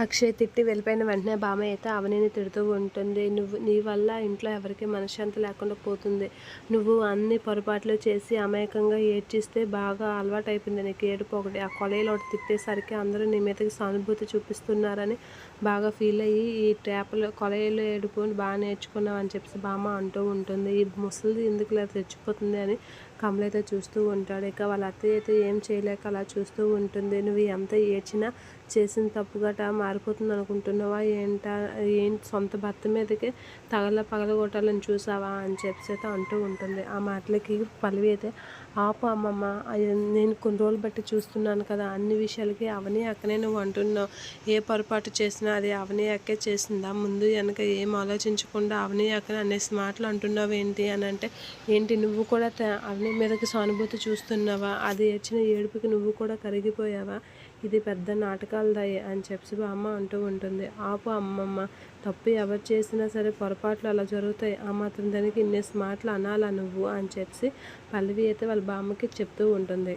అక్షయ్ తిట్టి వెళ్ళిపోయిన వెంటనే బామ్మ అయితే అవనిని తిడుతూ ఉంటుంది నువ్వు నీ వల్ల ఇంట్లో ఎవరికి మనశ్శాంతి లేకుండా పోతుంది. నువ్వు అన్ని పొరపాట్లు చేసి అమాయకంగా ఏడ్చిస్తే బాగా అలవాటు అయిపోయింది నీకు ఏడుపు ఒకటి. ఆ కొలయిలో ఒకటి తిట్టేసరికి అందరూ నీ మీదకి సానుభూతి చూపిస్తున్నారని బాగా ఫీల్ అయ్యి ఈ ట్యాప్లో కొలయిలో ఏడుపు బాగా నేర్చుకున్నావు అని చెప్పి బామ్మ అంటూ ఉంటుంది. ఈ ముసలిది ఎందుకు ఇలా తెచ్చిపోతుంది అని కమల అయితే చూస్తూ ఉంటాడు. ఇక వాళ్ళ అత్తయ్య అయితే ఏం చేయలేక అలా చూస్తూ ఉంటుంది. నువ్వు ఎంత ఏడ్చినా చేసిన తప్పు మా మారిపోతుంది అనుకుంటున్నావా? ఏంట? ఏంటి సొంత భర్త మీదకి తగల పగలగొట్టాలని చూసావా? అని చెప్పి అయితే అంటూ ఉంటుంది. ఆ మాటలకి పల్లవి అయితే ఆపు అమ్మమ్మ నేను కొన్ని రోజులు బట్టి చూస్తున్నాను కదా అన్ని విషయాలకి అవని అక్కనే నువ్వు అంటున్నావు. ఏ పొరపాటు చేసినా అది అవని అక్కే చేసిందా? ముందు వెనక ఏం ఆలోచించకుండా అవని అక్కనే అనేసి మాటలు అంటున్నావు ఏంటి? అని అంటే ఏంటి నువ్వు కూడా అవని మీదకి సానుభూతి చూస్తున్నావా? అది వచ్చిన ఏడుపుకి నువ్వు కూడా కరిగిపోయావా? ఇది పెద్ద నాటకాలదయ్య అని చెప్పి అమ్మ అంటూ ఉంటుంది. ఆపు అమ్మమ్మ తప్పు ఎవరు చేసినా సరే పొరపాట్లు అలా జరుగుతాయి. ఆ మాత్రం దానికి ఇన్ని స్మార్ట్లు అనాలా నువ్వు? అని చెప్పి పల్లవి అయితే వాళ్ళ బామ్మకి చెప్తూ ఉంటుంది.